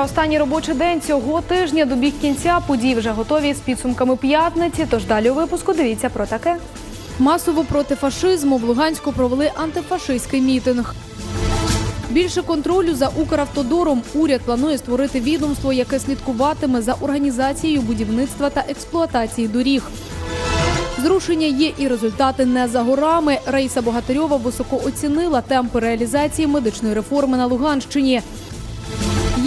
вечора. Останній робочий день цього тижня добіг кінця. Події вже готові з підсумками п'ятниці. Тож далі у випуску дивіться про таке. Масово проти фашизму в Луганську провели антифашистський мітинг. Більше контролю за Укравтодором уряд планує створити відомство, яке слідкуватиме за організацією будівництва та експлуатації доріг. Зрушення є і результати не за горами. Раїса Богатирьова високо оцінила темпи реалізації медичної реформи на Луганщині.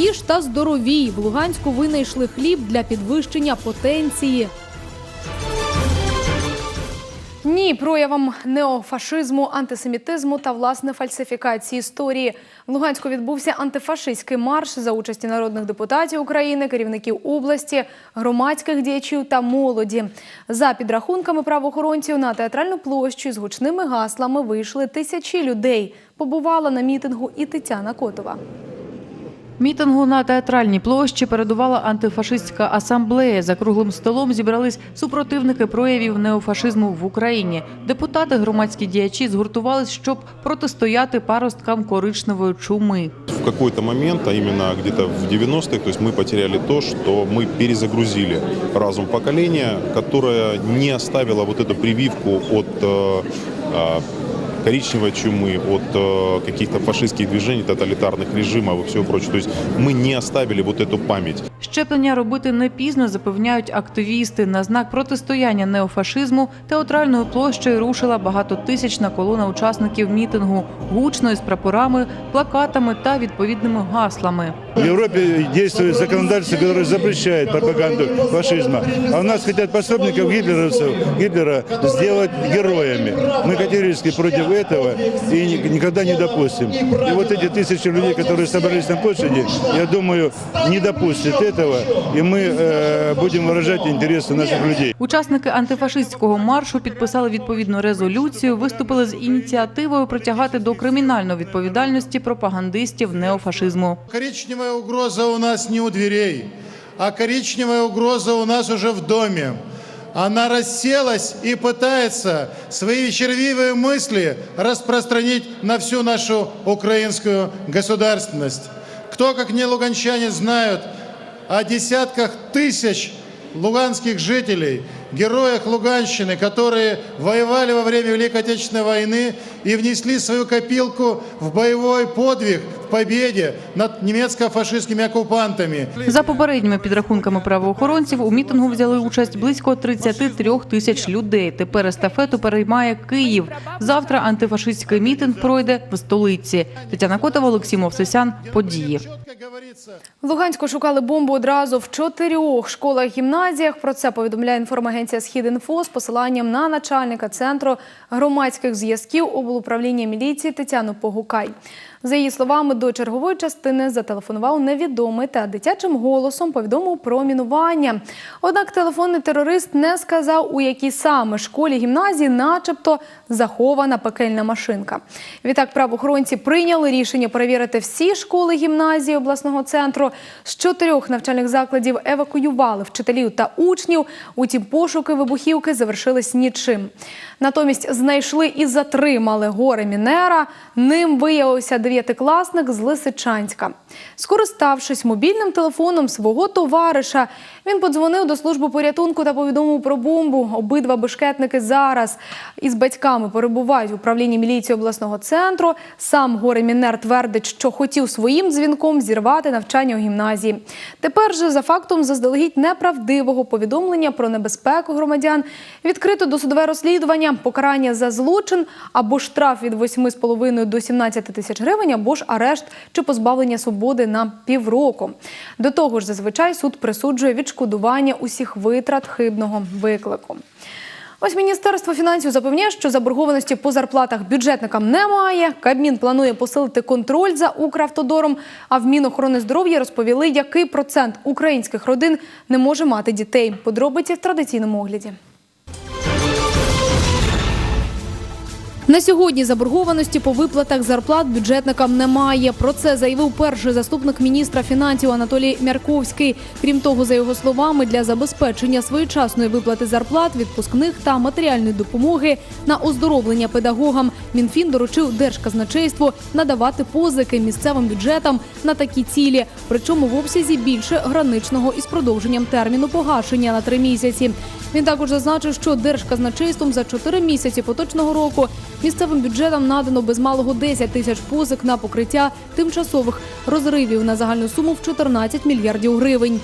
Їж та здоровій в Луганську винайшли хліб для підвищення потенції. Ні, проявам неофашизму, антисемітизму та власне фальсифікації історії. В Луганську відбувся антифашистський марш за участі народних депутатів України, керівників області, громадських діячів та молоді. За підрахунками правоохоронців на театральну площу з гучними гаслами вийшли тисячі людей. Побувала на мітингу і Тетяна Котова. Мітингу на театральній площі передувала антифашистська асамблея. За круглим столом зібрались супротивники проявів неофашизму в Україні. Депутати, громадські діячі згуртувались, щоб протистояти паросткам коричневої чуми. В какой-то момент, а именно где-то в 90-х, то есть мы потеряли то, что мы перезагрузили разум поколения, которое не оставило вот эту прививку от э, э, коричневой чумы, от э, каких-то фашистских движений, тоталитарных режимов и всего прочего. То есть мы не оставили вот эту память. Щеплення робити не пізно, запевняють активісти. На знак протистояння неофашизму театральною площею рушила багатотисячна колона учасників мітингу, гучно із прапорами, плакатами та відповідними гаслами. В Европе действует законодательство, которое запрещает пропаганду фашизма. А у нас хотят пособников гитлеровцев, Гитлера сделать героями. Мы категорически против этого и ни- никогда не допустим. И вот эти тысячи людей, которые собрались на площади, я думаю, не допустят этого, и мы э, будем выражать интересы наших людей. Учасники антифашистського маршу підписали відповідну резолюцію, виступили з ініціативою притягати до кримінальної відповідальності пропагандистів неофашизму. Коричневая угроза у нас не у дверей, а коричневая угроза у нас уже в доме. Она расселась и пытается свои червивые мысли распространить на всю нашу украинскую государственность. Кто, как не луганчане, знают о десятках тысяч луганских жителей, героях Луганщины, которые воевали во время Великой Отечественной войны и внесли свою копилку в боевой подвиг в победе над немецко-фашистскими оккупантами. За попередніми підрахунками правоохоронців, у мітингу взяли участь близько 33 тисяч людей. Тепер естафету переймає Київ. Завтра антифашистський мітинг пройде в столиці. Тетяна Котова, Олексій Мовсисян. Події. В Луганську шукали бомбу одразу в чотирьох школах-гімназіях. Про це повідомляє інформагенція «Східінфо» з посиланням на начальника центру громадських зв'язків облуправління міліції Тетяну Погукай. За її словами, до чергової частини зателефонував невідомий та дитячим голосом повідомив про мінування. Однак телефонний терорист не сказав, у якій саме школі гімназії, начебто, захована пекельна машинка. Відтак правоохоронці прийняли рішення перевірити всі школи гімназії обласного центру. З чотирьох навчальних закладів евакуювали вчителів та учнів. Утім, пошуки вибухівки завершились нічим. Натомість знайшли і затримали горе Мінера. Ним виявився дев'ятикласник з Лисичанська. Скориставшись мобільним телефоном свого товариша, він подзвонив до служби порятунку та повідомив про бомбу. Обидва бешкетники зараз із батьками перебувають в управлінні міліції обласного центру. Сам горе Мінер твердить, що хотів своїм дзвінком зірвати навчання у гімназії. Тепер же за фактом заздалегідь неправдивого повідомлення про небезпеку громадян відкрито досудове розслідування, покарання за злочин або штраф від 8,5 до 17 тисяч гривень, або ж арешт чи позбавлення свободи на півроку. До того ж, зазвичай суд присуджує відшкодування усіх витрат хибного виклику. Ось Міністерство фінансів запевняє, що заборгованості по зарплатах бюджетникам немає. Кабмін планує посилити контроль за Укравтодором. А в Мінохорони здоров'я розповіли, який процент українських родин не може мати дітей. Подробиці в традиційному огляді. На сьогодні заборгованості по виплатах зарплат бюджетникам немає. Про це заявив перший заступник міністра фінансів Анатолій Мярковський. Крім того, за його словами, для забезпечення своєчасної виплати зарплат, відпускних та матеріальної допомоги на оздоровлення педагогам Мінфін доручив Держказначейству надавати позики місцевим бюджетам на такі цілі, причому в обсязі більше граничного із продовженням терміну погашення на три місяці. Він також зазначив, що Держказначейством за чотири місяці поточного року місцевим бюджетам надано без малого 10 тисяч позик на покриття тимчасових розривів на загальну суму в 14 мільярдів гривень.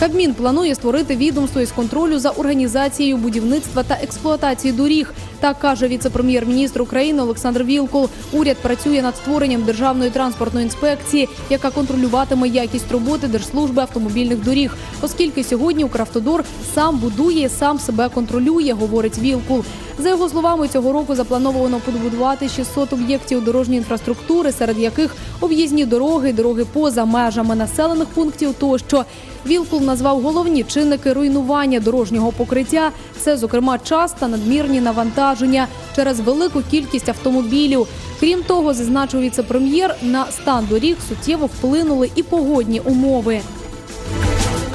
Кабмін планує створити відомство із контролю за організацією будівництва та експлуатації доріг. Так каже віце-прем'єр-міністр України Олександр Вілкул. Уряд працює над створенням державної транспортної інспекції, яка контролюватиме якість роботи Держслужби автомобільних доріг, оскільки сьогодні Укравтодор сам будує, сам себе контролює, говорить Вілкул. За його словами, цього року заплановано побудувати 600 об'єктів дорожньої інфраструктури, серед яких об'їзні дороги, дороги поза межами населених пунктів тощо. Вілкул назвав головні чинники руйнування дорожнього покриття. Це, зокрема, час та надмірні навантаження через велику кількість автомобілів. Крім того, зазначив віце-прем'єр, на стан доріг суттєво вплинули і погодні умови.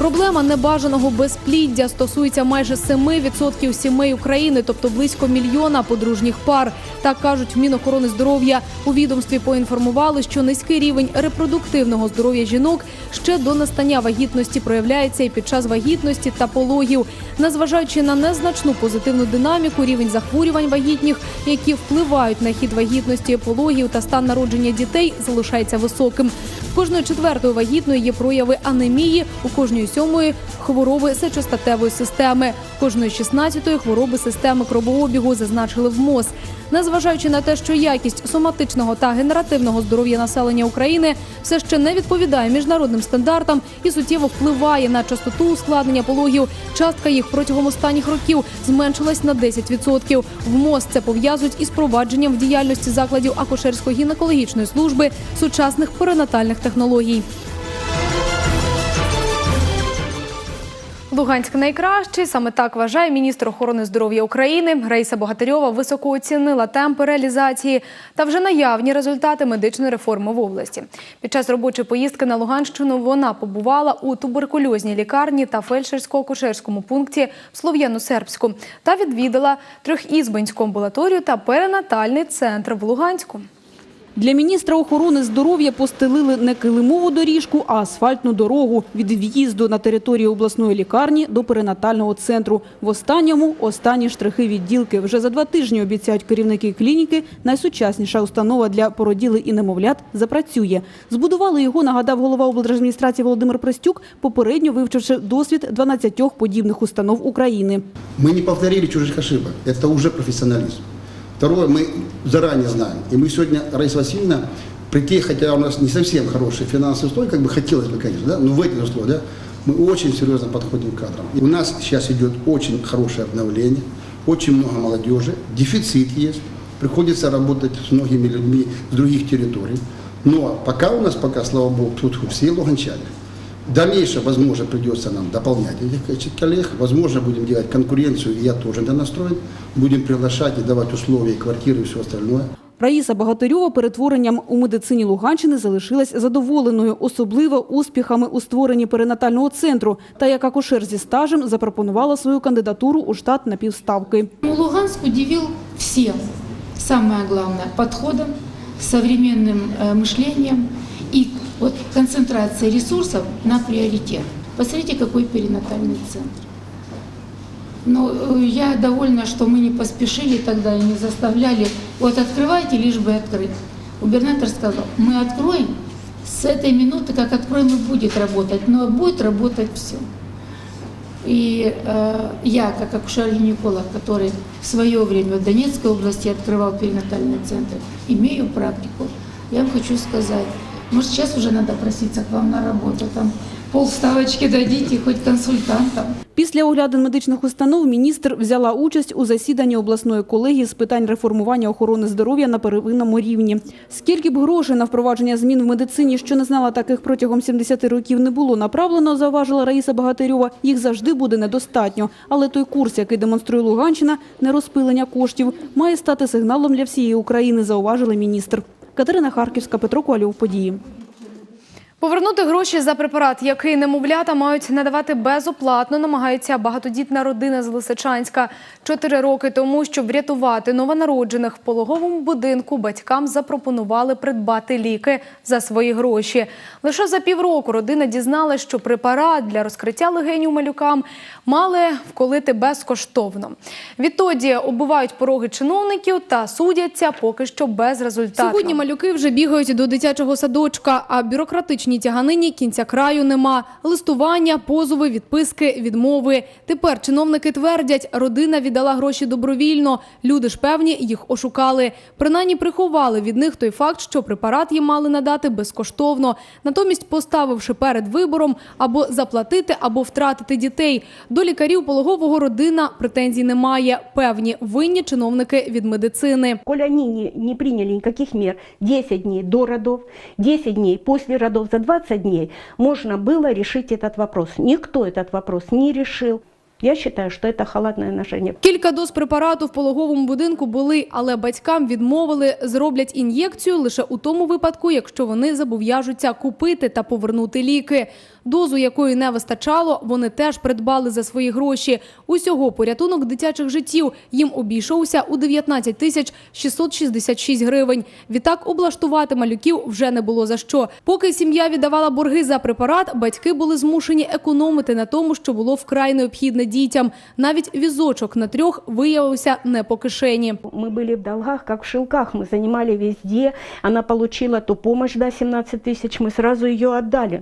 Проблема небажаного безпліддя стосується майже 7% сімей України, тобто близько мільйона подружніх пар. Так кажуть в Мінохорони здоров'я. У відомстві поінформували, що низький рівень репродуктивного здоров'я жінок ще до настання вагітності проявляється і під час вагітності та пологів. Незважаючи на незначну позитивну динаміку, рівень захворювань вагітних, які впливають на хід вагітності, пологів та стан народження дітей, залишається високим. Кожної четвертої вагітної є прояви анемії, у кожної сьомої хвороби сечостатевої системи, кожної шістнадцятої хвороби системи кровообігу, зазначили в МОЗ. Незважаючи на те, що якість соматичного та генеративного здоров'я населення України все ще не відповідає міжнародним стандартам і суттєво впливає на частоту ускладнення пологів, частка їх протягом останніх років зменшилась на 10%. В МОЗ це пов'язують із провадженням в діяльності закладів акушерсько-гінекологічної служби сучасних перинатальних технологій. Луганськ найкращий. Саме так вважає міністр охорони здоров'я України. Раїса Богатирьова високо оцінила темпи реалізації та вже наявні результати медичної реформи в області. Під час робочої поїздки на Луганщину вона побувала у туберкульозній лікарні та фельдшерсько-акушерському пункті Слов'яно-Сербську та відвідала трьохізбинську амбулаторію та перинатальний центр в Луганську. Для міністра охорони здоров'я постелили не килимову доріжку, а асфальтну дорогу від в'їзду на територію обласної лікарні до перинатального центру. В останньому – останні штрихи відділки. Вже за два тижні, обіцяють керівники клініки, найсучасніша установа для породіли і немовлят запрацює. Збудували його, нагадав голова облдержадміністрації Володимир Простюк, попередньо вивчивши досвід 12 подібних установ України. Мы не повторили чужих ошибок. Это уже профессионализм. Второе, мы заранее знаем. И мы сегодня, Раиса Васильевна, прийти, хотя у нас не совсем хороший финансовый строй, как бы хотелось бы, конечно, да, но в эти условия, да, мы очень серьезно подходим к кадрам. И у нас сейчас идет очень хорошее обновление, очень много молодежи, дефицит есть, приходится работать с многими людьми с других территорий. Но пока у нас, пока, слава богу, тут все луганчане. В дальнейшем, возможно, придется нам дополнять этих значит, коллег. Возможно, будем делать конкуренцию, и я тоже это настроен. Будем приглашать и давать условия, квартиры и все остальное. Раїса Багатирьова перетворенням у медицині Луганщини залишилась задоволеною, особливо успіхами у створенні перинатального центру. Та як акушер зі стажем запропонувала свою кандидатуру у штат на півставки. Ну, Луганск удивил всех, самое главное, подходом, современным э, мышлением и вот концентрацией ресурсов на приоритет. Посмотрите, какой перинатальный центр. Но э, я довольна, что мы не поспешили тогда и не заставляли. Вот открывайте, лишь бы открыть. Губернатор сказал, мы откроем, с этой минуты, как откроем, и будет работать, но будет работать все. И э, я, как акушер-гинеколог, который в свое время в Донецкой области открывал перинатальный центр, имею практику. Я вам хочу сказать, может, сейчас уже надо проситься к вам на работу, там полставочки дадите хоть консультантам. Після оглядин медичних установ міністр взяла участь у засіданні обласної колегії з питань реформування охорони здоров'я на первинному рівні. Скільки б грошей на впровадження змін в медицині, що не знала таких протягом 70 років, не було направлено, зауважила Раїса Багатирьова, їх завжди буде недостатньо. Але той курс, який демонструє Луганщина, нерозпилення коштів, має стати сигналом для всієї України, зауважила міністр. Катерина Харківська, Петро Куалів. події. Повернути гроші за препарат, який немовлята мають надавати безоплатно, намагається багатодітна родина з Лисичанська. Чотири роки тому, щоб врятувати новонароджених в пологовому будинку, батькам запропонували придбати ліки за свої гроші. Лише за півроку родина дізналась, що препарат для розкриття легенів малюкам мали вколити безкоштовно. Відтоді оббивають пороги чиновників та судяться поки що безрезультатно. Сьогодні малюки вже бігають до дитячого садочка, а бюрократичній тяганині кінця краю нема. Листування, позови, відписки, відмови. Тепер чиновники твердять, родина віддала гроші добровільно. Люди ж певні, їх ошукали. Принаймні приховали від них той факт, що препарат їм мали надати безкоштовно. Натомість, поставивши перед вибором або заплатити, або втратити дітей. До лікарів пологового родина претензій немає. Певні винні чиновники від медицини. Коль они не, приняли никаких мер 10 дней до родов, 10 дней после родов, за 20 дней можно было решить этот вопрос. Никто этот вопрос не решил. Я считаю, что это халатное отношение. Кілька доз препарату в пологовому будинку були, але батькам відмовили, зроблять ін'єкцію лише у тому випадку, якщо вони зобов'яжуться купити та повернути ліки. Дозу, якої не вистачало, вони теж придбали за свої гроші. Усього порятунок дитячих життів їм обійшовся у 19 тисяч 666 гривень. Відтак облаштувати малюків вже не було за що. Поки сім'я віддавала борги за препарат, батьки були змушені економити на тому, що було вкрай необхідне дітям. Навіть візочок на трьох виявився не по кишені. Мы были в долгах, как в шелках, мы занимали везде. Она получила ту помощь, да, 17 тысяч, мы сразу ее отдали.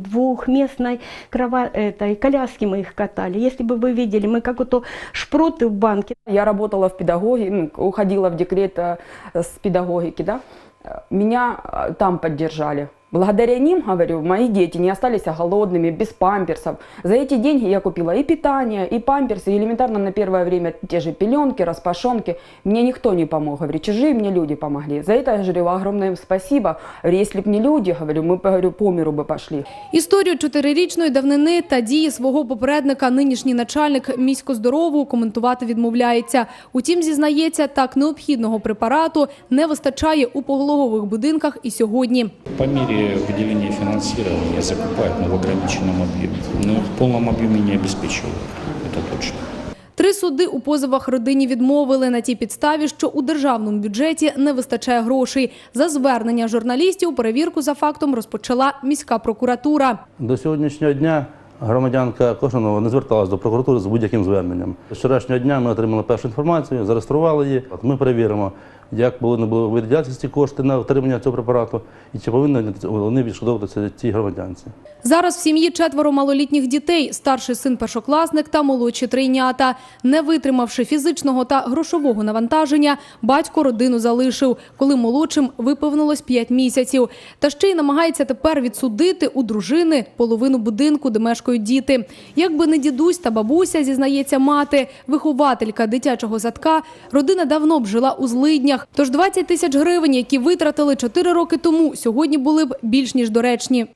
Двухместной крова... этой коляски мы их катали. Если бы вы видели, мы как вот шпроты в банке. Я работала в педагоге, ну, уходила в декрет э, с педагогики, да. Э, Меня э, там поддержали. Благодаря ним, говорю, мои дети не остались голодными, без памперсов. За эти деньги я купила и питание, и памперсы, и элементарно на первое время те же пеленки, распашонки. Мне никто не помог, говорю, чужие мне люди помогли. За это я говорю, огромное им спасибо. Говорю, если бы не люди, говорю, мы говорю, по миру бы пошли. Історію чотирирічної давнини та дії свого попередника нинішній начальник міськоздорову коментувати відмовляється. Утім, зізнається, так необхідного препарату не вистачає у поголовових будинках і сьогодні. По мере выделения финансирования закупают, но в ограниченном объеме. Но в полном объеме не обеспечивают, это точно. Три суди у позовах родині відмовили на тій підставі, що у державному бюджеті не вистачає грошей. За звернення журналістів перевірку за фактом розпочала міська прокуратура. До сьогоднішнього дня громадянка Кошанова не зверталась до прокуратури з будь-яким зверненням. З вчорашнього дня ми отримали першу інформацію, зареєстрували її. От Ми перевіримо, як повинні були виділятися ці кошти на отримання цього препарату і чи повинні вони відшкодовуватися цій громадянці. Зараз в сім'ї четверо малолітніх дітей, старший син першокласник та молодші трійнята. Не витримавши фізичного та грошового навантаження, батько родину залишив, коли молодшим виповнилось 5 місяців. Та ще й намагається тепер відсудити у дружини половину будинку, де мешкають діти. Якби не дідусь та бабуся, зізнається мати, вихователька дитячого садка, родина давно б жила у злиднях. Тож 20 тисяч гривень, які витратили 4 роки тому, сьогодні були б більш ніж доречні.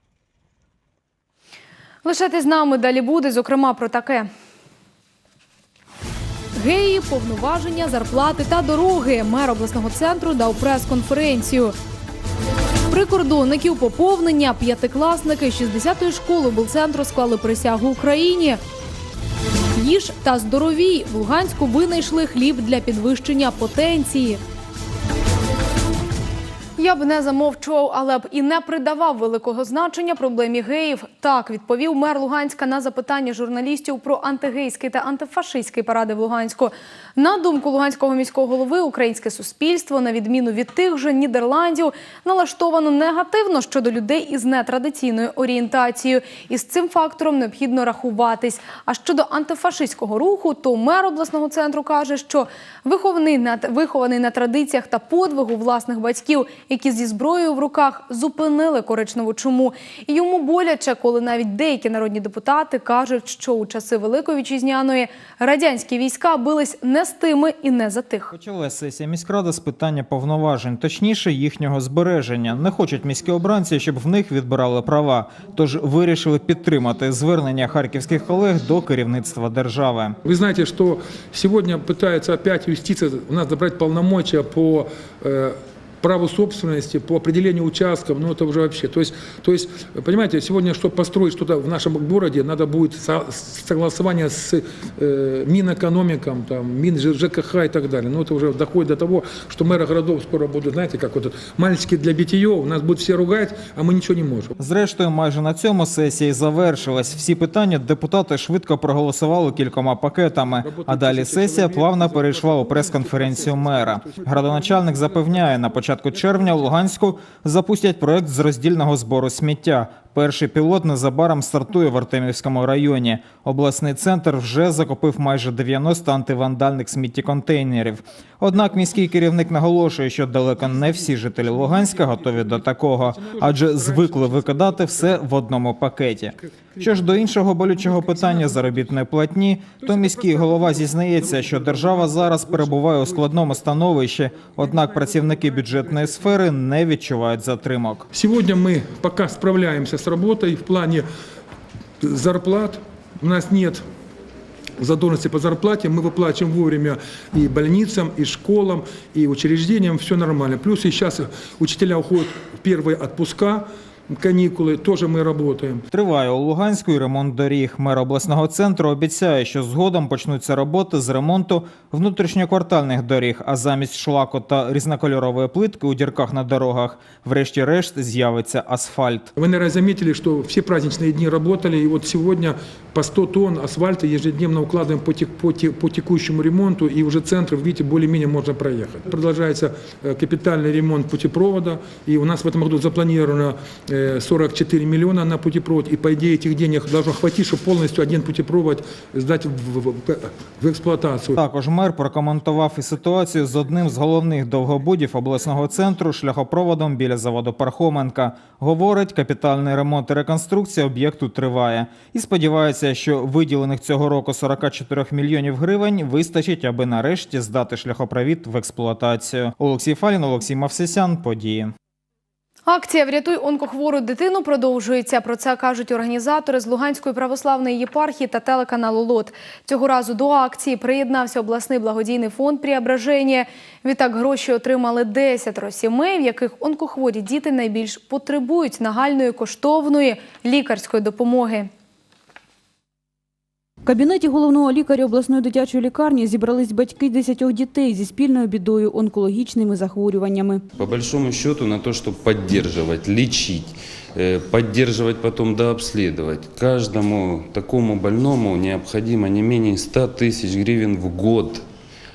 Лишайтесь з нами далі буде, зокрема, про таке. Геї, повноваження, зарплати та дороги. Мер обласного центру дав прес-конференцію. Прикордонників поповнення, п'ятикласники 60-ї школи облцентру склали присягу Україні. Їж та здоровій. В Луганську винайшли хліб для підвищення потенції. Я б не замовчував, але б і не придавав великого значення проблемі геїв. Так відповів мер Луганська на запитання журналістів про антигейський та антифашистський паради в Луганську. На думку Луганського міського голови, українське суспільство, на відміну від тих же Нідерландів, налаштовано негативно щодо людей із нетрадиційною орієнтацією. І з цим фактором необхідно рахуватись. А щодо антифашистського руху, то мер обласного центру каже, що вихований на вихований на традиціях та подвигу власних батьків, які зі зброєю в руках зупинили коричневу чуму. І йому боляче, коли навіть деякі народні депутати кажуть, що у часи Великої вітчизняної радянські війська бились не з тими і не за тих. Почалась сесія міськради з питання повноважень, точніше їхнього збереження. Не хочуть міські обранці, щоб в них відбирали права. Тож вирішили підтримати звернення харківських колег до керівництва держави. Вы знаете, что сегодня пытается опять юстиция у нас забрать полномочия по э, праву собственности, по определению участков, ну это уже вообще. То есть, то есть понимаете, сегодня, чтобы построить что-то в нашем городе, надо будет со- согласование с э, Минэкономиком, там, Мин ЖКХ и так далее. Ну это уже доходит до того, что мэры городов скоро будут, знаете, как вот мальчики для битье, нас будут все ругать, а мы ничего не можем. Зрештою, майже на цьому сесія завершилась. Всі питання депутати швидко проголосували кількома пакетами. А далі сесія плавно перейшла у прес-конференцію мера. Градоначальник запевняє, на початку червня в Луганську запустять проект з роздільного збору сміття. Перший пілот незабаром стартує в Артемівському районі. Обласний центр вже закупив майже 90 антивандальних сміттєконтейнерів. Однак міський керівник наголошує, що далеко не всі жителі Луганська готові до такого, адже звикли викидати все в одному пакеті. Що ж до іншого болючого питання заробітної платні, то міський голова зізнається, що держава зараз перебуває у складному становищі, однак працівники бюджетної сфери не відчувають затримок. Сегодня мы пока справляемся с работой в плане зарплат. У нас нет задолженности по зарплате. Мы выплачиваем вовремя и больницам, и школам, и учреждениям. Все нормально. Плюс и сейчас учителя уходят в первые отпуска, каникулы. Тоже мы работаем. Триває у Луганську і ремонт доріг. Мер обласного центру обіцяє, що згодом почнуться роботи з ремонту внутрішньоквартальних доріг, а замість шлаку та різнокольорової плитки у дірках на дорогах, врешті-решт, з'явиться асфальт. Вы, наверное, заметили, что все праздничные дни работали, и вот сегодня по 100 тонн асфальта ежедневно укладываем по, тек- по, те- по текущему ремонту, и уже центр, видите, более-менее можно проехать. Продолжается э, капитальный ремонт путепровода, и у нас в этом году запланировано э, 44 миллиона на путепровод, и по идее этих денег должно хватить, чтобы полностью один путепровод сдать в, в- в- в эксплуатацию. Також мер прокоментував і ситуацію з одним з головних довгобудів обласного центру шляхопроводом біля заводу Пархоменка. Говорить, капітальний ремонт і реконструкція об'єкту триває. І сподівається, що виділених цього року 44 мільйонів гривень вистачить, аби нарешті здати шляхопровід в експлуатацію. Олексій Фалін, Олексій Мавсисян. Події. Акція Врятуй онкохвору дитину продовжується. Про це кажуть організатори з Луганської православної єпархії та телеканалу Лот. Цього разу до акції приєднався обласний благодійний фонд «Преображення». Відтак гроші отримали 10 сімей, в яких онкохворі діти найбільш потребують нагальної коштовної лікарської допомоги. В кабінеті головного лікаря обласної дитячої лікарні зібрались батьки 10 дітей зі спільною бідою онкологічними захворюваннями. По большому счету на то, чтобы поддерживать, лечить, э, поддерживать потом дообследовать. Каждому такому больному необходимо не менее 100 тысяч гривен в год.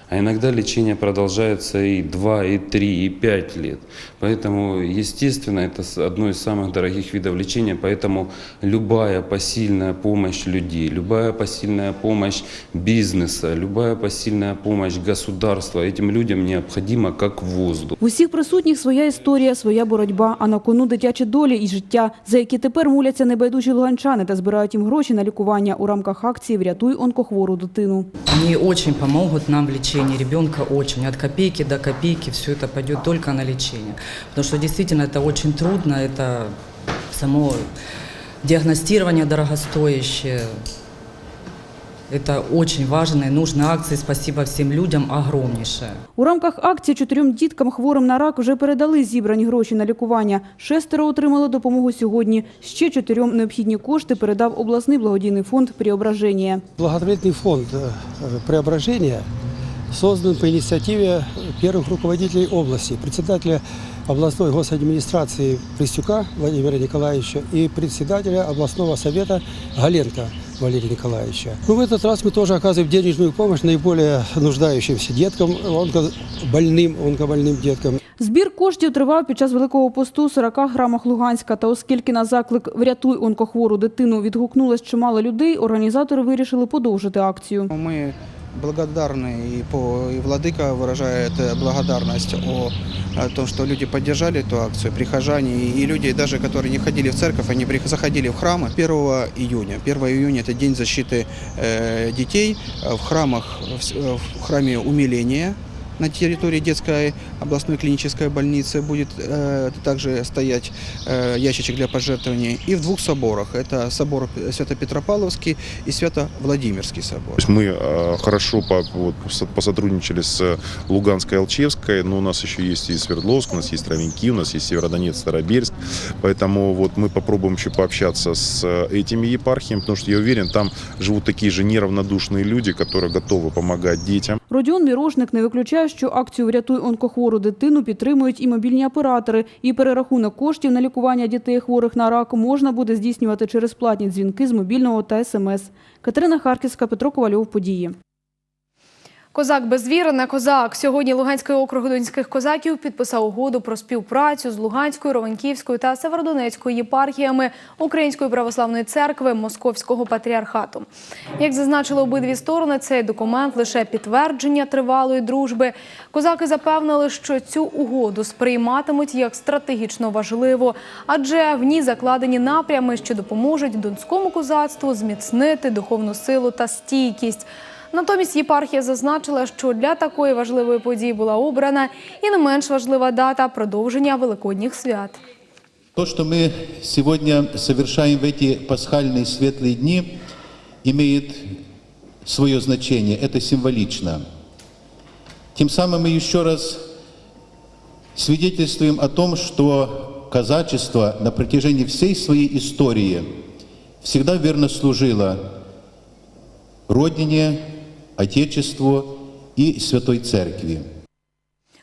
А иногда лечение продолжается и 2, и 3, и 5 лет. Поэтому, естественно, это с- одно из самых дорогих видов лечения. Поэтому любая посильная помощь людей, любая посильная помощь бизнеса, любая посильная помощь государства этим людям необходима как воздух. В усіх присутніх своя історія, своя боротьба, а на кону дитячі долі і життя, за які тепер моляться небайдужі луганчани та збирають їм гроші на лікування у рамках акції «Врятуй онкохвору дитину». Они очень помогут нам в лечении ребенка, очень. От копейки до копейки все это пойдет только на лечение. Потому что действительно это очень трудно, это само диагностирование дорогостоящее. Это очень важная и нужная акция. Спасибо всем людям огромнейшее. У рамках акції чотирьом діткам хворим на рак вже передали зібрані гроші на лікування. Шестеро отримали допомогу сьогодні. Ще чотирьом необхідні кошти передав обласний благодійний фонд «Преображення». Благотворительный фонд э, «Преображение» создан по инициативе первых руководителей области, председателя областной госадминистрации Пристюка Владимира Николаевича и председателя областного совета Галенко Валерия Николаевича. Ну, в этот раз мы тоже оказываем денежную помощь наиболее нуждающимся деткам, онко- больным, онкобольным деткам. Збір коштів тривав під час Великого посту у 40 грамах Луганська. Та оскільки на заклик «Врятуй онкохвору дитину» відгукнулось чимало людей, організатори вирішили подовжити акцію. Мы благодарны, и, по, и Владыка выражает э, благодарность о, о том, что люди поддержали эту акцию, прихожане и, и люди, даже которые не ходили в церковь, они прих- заходили в храмы 1 июня. 1 июня – это день защиты э, детей э, в храмах, в, с- э, в храме умиления на территории детской областной клинической больницы будет э, также стоять э, ящичек для пожертвований. И в двух соборах. Это собор Свято-Петропавловский и Свято-Владимирский собор. То есть мы э, хорошо по- вот, со- посотрудничали с Луганской, Алчевской, но у нас еще есть и Свердловск, у нас есть Ровеньки, у нас есть Северодонецк, Старобельск. Поэтому вот мы попробуем еще пообщаться с э, этими епархиями, потому что я уверен, там живут такие же неравнодушные люди, которые готовы помогать детям. Родіон Мірошник не виключає, що акцію «Врятуй онкохвору дитину» підтримують і мобільні оператори. І перерахунок коштів на лікування дітей хворих на рак можна буде здійснювати через платні дзвінки з мобільного та СМС. Катерина Харківська, Петро Ковальов, Події. Козак без віри не козак. Сьогодні Луганський округ донських козаків підписав угоду про співпрацю з Луганською, Ровенківською та Северодонецькою єпархіями Української православної церкви Московського патріархату. Як зазначили обидві сторони, цей документ лише підтвердження тривалої дружби. Козаки запевнили, що цю угоду сприйматимуть як стратегічно важливу, адже в ній закладені напрями, що допоможуть донському козацтву зміцнити духовну силу та стійкість. Натомість єпархія зазначила, що для такої важливої події була обрана і не менш важлива дата продовження великодніх свят. То, что мы сегодня совершаем в эти пасхальные светлые дни, имеет свое значение. Это символично. Тем самым мы еще раз свидетельствуем о том, что казачество на протяжении всей своей истории всегда верно служило Родине, Отечеству і Святой Церкві.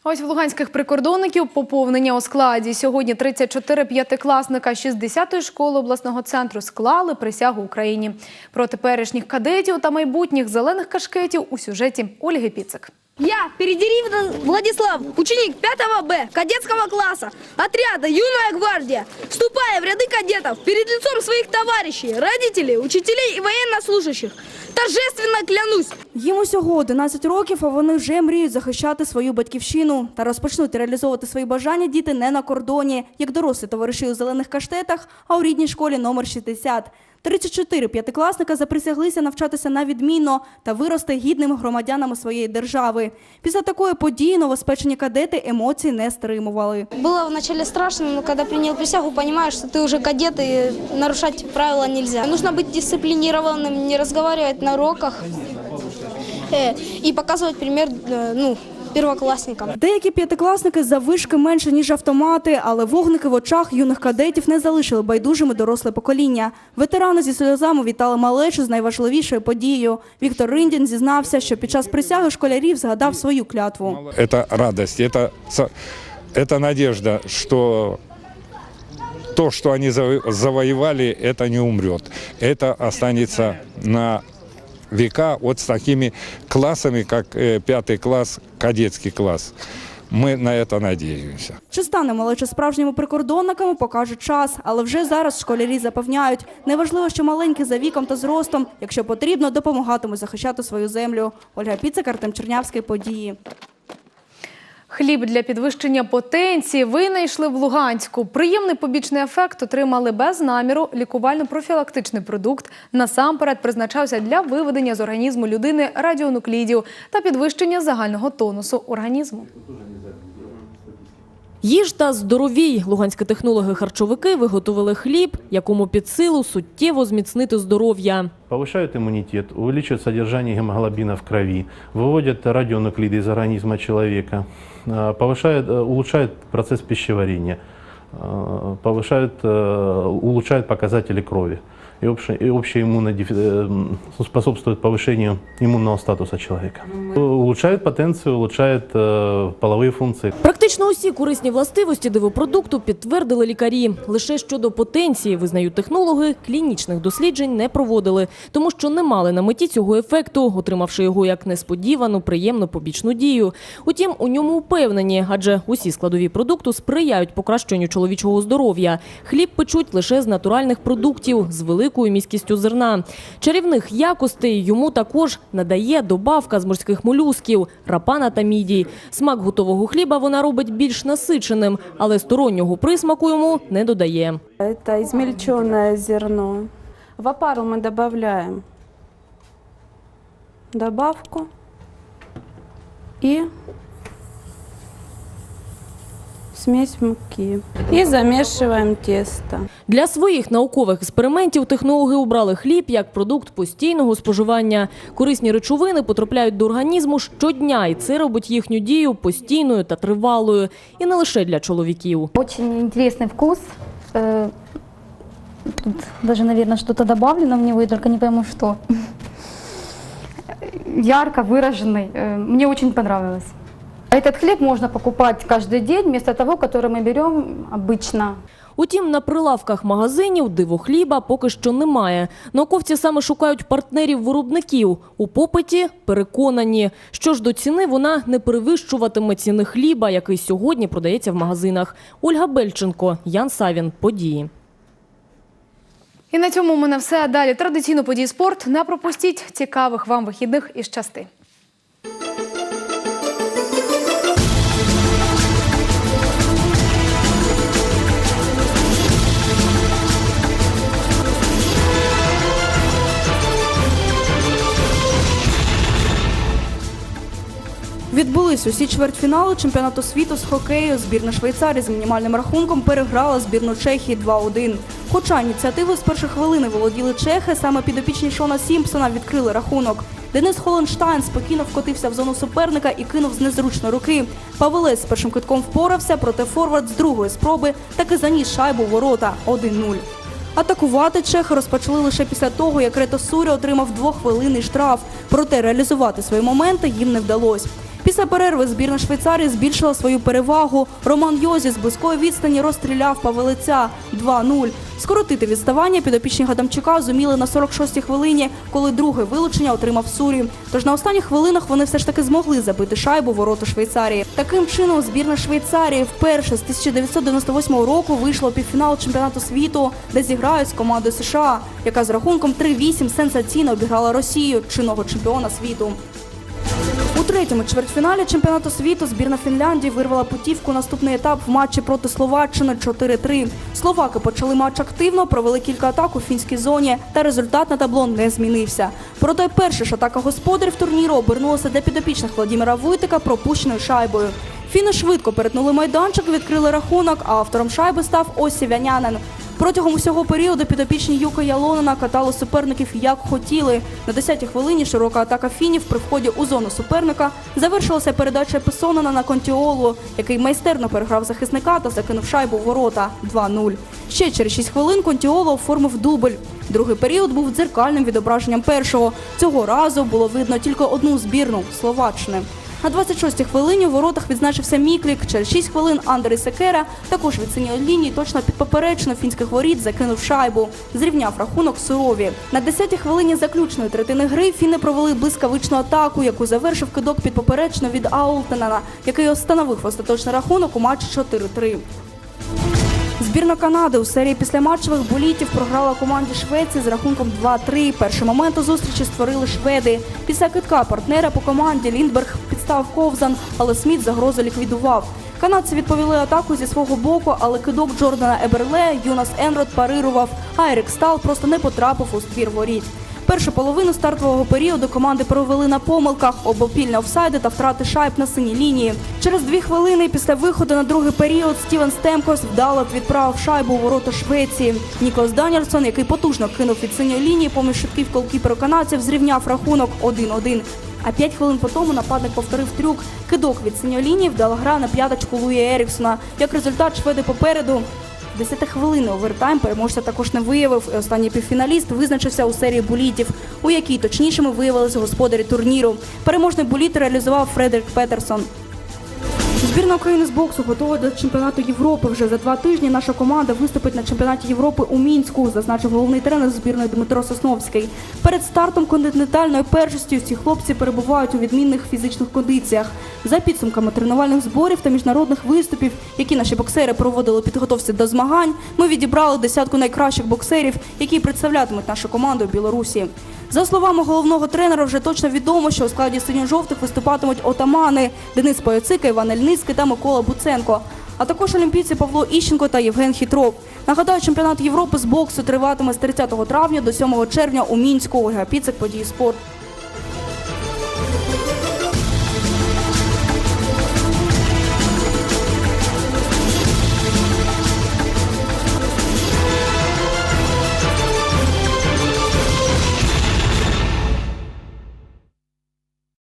Ось в луганських прикордонників поповнення у складі. Сьогодні 34 п'ятикласника 60-ї школи обласного центру склали присягу Україні. Про теперішніх кадетів та майбутніх зелених кашкетів у сюжеті Ольги Піцик. Я, Передеривна Владислав, ученик 5 Б кадетского класса, отряда «Юная гвардия», вступая в ряды кадетов перед лицом своих товарищей, родителей, учителей и военнослужащих, торжественно клянусь. Їм усього 11 років, а вони вже мріють захищати свою батьківщину та розпочнуть реалізовувати свої бажання діти не на кордоні, як дорослі товариші у зелених каштетах, а у рідній школі номер 60. 34 п'ятикласника заприсяглися навчатися на відмінно та вирости гідними громадянами своєї держави. Після такої події новоспечені кадети емоцій не стримували. Было вначале страшно, но когда принял присягу, понимаешь, что ты уже кадет и нарушать правила нельзя. Нужно быть дисциплинированным, не разговаривать на уроках э, и показывать пример э, ну, первоклассникам. Деякі п'ятикласники заввишки менше, ніж автомати, але вогники в очах юних кадетів не залишили байдужими доросле покоління. Ветерани зі сльозами вітали малечу з найважливішою подією. Віктор Риндін зізнався, що під час присяги школярів згадав свою клятву. это радость, это, со- это надежда, что то, что они заво- завоевали, это не умрет. Это останется на века вот с такими классами, как э, пятый класс, кадетский класс. Мы на это надеемся. Чи стане малеча справжніми прикордонниками, покаже час. Але вже зараз школярі запевняють, неважливо, що маленькі за віком та зростом, якщо потрібно, допомагатимуть захищати свою землю. Ольга Піцик, Артем Чернявський, події. Хліб для підвищення потенції винайшли в Луганську. Приємний побічний ефект отримали без наміру. Лікувально-профілактичний продукт насамперед призначався для виведення з організму людини радіонуклідів та підвищення загального тонусу організму. Їж та здоровій. Луганські технологи-харчовики виготовили хліб, якому під силу суттєво зміцнити здоров'я. Повышают иммунитет, увеличивают содержание гемоглобина в крови, выводят радионуклиды из организма человека, э, повышают, э, улучшают процесс пищеварения, э, повышают, э, улучшают показатели крови. и, общее, и общеиммунно дефи- э, м, способствует повышению иммунного статуса человека. Улучшает потенцию, улучшает э, половые функции. Практично усі корисні властивості дивопродукту підтвердили лікарі. Лише щодо потенції, визнають технологи, клінічних досліджень не проводили, тому що не мали на меті цього ефекту, отримавши його як несподівану, приємну побічну дію. Утім, у ньому впевнені, адже усі складові продукту сприяють покращенню чоловічого здоров'я. Хліб печуть лише з натуральних продуктів з великою міськістю зерна. Чарівних якостей йому також надає добавка з морських молюсків, рапана та мідій. Смак готового хліба вона робить більш насиченим, але стороннього присмаку йому не додає. Это измельченное зерно. В опару мы добавляем добавку и смесь муки. И замешиваем тесто. Для своїх наукових експериментів технологи обрали хліб як продукт постійного споживання. Корисні речовини потрапляють до організму щодня, і це робить їхню дію постійною та тривалою. І не лише для чоловіків. Очень интересный вкус. Э, Тут даже, наверное, что-то добавлено в него, я только не пойму, что. Ярко выраженный. Э, Мне очень понравилось. Этот хлеб можно покупать каждый день вместо того, который мы берем обычно. Утім, на прилавках магазинів диво хліба поки що немає. Науковці саме шукають партнерів-виробників. У попиті переконані, що ж до ціни вона не перевищуватиме ціни хліба, який сьогодні продається в магазинах. Ольга Бельченко, Ян Савін. Події. І на цьому у мене все. Далі традиційно події спорт. Не пропустіть цікавих вам вихідних і щасти. Відбулись усі чвертьфінали чемпіонату світу з хокею. Збірна Швейцарії з мінімальним рахунком переграла збірну Чехії 2-1. Хоча ініціативою з першої хвилини володіли чехи, саме підопічні Шона Сімпсона відкрили рахунок. Денис Холенштайн спокійно вкотився в зону суперника і кинув з незручної руки. Павелець з першим китком впорався, проте форвард з другої спроби таки заніс шайбу в ворота 1-0. Атакувати чехи розпочали лише після того, як Рето Сурі отримав двохвилинний штраф. Проте реалізувати свої моменти їм не вдалося. Після перерви збірна Швейцарії збільшила свою перевагу. Роман Йозі з близької відстані розстріляв Павелиця 2-0. Скоротити відставання підопічні Гадамчука зуміли на 46-й хвилині, коли друге вилучення отримав Сурі. Тож на останніх хвилинах вони все ж таки змогли забити шайбу в ворота Швейцарії. Таким чином, збірна Швейцарії вперше з 1998 року вийшла у півфінал чемпіонату світу, де зіграють з командою США, яка з рахунком 3-8 сенсаційно обіграла Росію, чинного чемпіона світу. У третьому чвертьфіналі чемпіонату світу збірна Фінляндії вирвала путівку наступний етап в матчі проти Словаччини 4-3. Словаки почали матч активно, провели кілька атак у фінській зоні, та результат на табло не змінився. Проте перша ж атака господарів турніру обернулася для підопічних Владимира Вуйтика пропущеною шайбою. Фіни швидко перетнули майданчик, відкрили рахунок, а автором шайби став Осі Вянянин. Протягом усього періоду підопічні Юка Ялонена катали суперників як хотіли. На 10-й хвилині широка атака фінів при вході у зону суперника завершилася передача Песонена на Контіолу, який майстерно переграв захисника та закинув шайбу в ворота 2-0. Ще через 6 хвилин Контіоло оформив дубль. Другий період був дзеркальним відображенням першого. Цього разу було видно тільки одну збірну Словаччини. На 26-й хвилині у воротах відзначився Міклік. Через 6 хвилин Андрей Секера також від синьої лінії точно під поперечно фінських воріт закинув шайбу. Зрівняв рахунок сурові. На 10-й хвилині заключної третини гри фіни провели блискавичну атаку, яку завершив кидок під поперечно від Аултенена, який остановив остаточний рахунок у матчі 4-3. Збірна Канади у серії післяматчевих болітів програла команді Швеції з рахунком 2-3. Перший момент у зустрічі створили шведи. Після китка партнера по команді Ліндберг підстав ковзан, але Сміт загрозу ліквідував. Канадці відповіли атаку зі свого боку, але кидок Джордана Еберле Юнас Енрод парирував, а Ерік Стал просто не потрапив у ствір воріт. Першу половину стартового періоду команди провели на помилках, обопільні офсайди та втрати шайб на синій лінії. Через дві хвилини після виходу на другий період Стівен Стемкос вдало відправив шайбу у ворота Швеції. Ніколас Даніельсон, який потужно кинув від синьої лінії поміж шибків голкіперу канадців, зрівняв рахунок 1-1. А п'ять хвилин по тому нападник повторив трюк. Кидок від синьої лінії вдала гра на п'яточку Луї Еріксона. Як результат, шведи попереду. 10 хвилини овертайм переможця також не виявив. І останній півфіналіст визначився у серії булітів, у якій точнішими виявилися господарі турніру. Переможний буліт реалізував Фредерік Петерсон. Збірна України з боксу готова до чемпіонату Європи. Вже за два тижні наша команда виступить на чемпіонаті Європи у Мінську, зазначив головний тренер збірної Дмитро Сосновський. Перед стартом континентальної першості ці хлопці перебувають у відмінних фізичних кондиціях. За підсумками тренувальних зборів та міжнародних виступів, які наші боксери проводили у підготовці до змагань, ми відібрали десятку найкращих боксерів, які представлятимуть нашу команду у Білорусі. За словами головного тренера, вже точно відомо, що у складі синьо-жовтих виступатимуть отамани Денис Паяцика, Іван Ельницький та Микола Буценко. А також олімпійці Павло Іщенко та Євген Хітров. Нагадаю, чемпіонат Європи з боксу триватиме з 30 травня до 7 червня у Мінську. Ольга події спорт.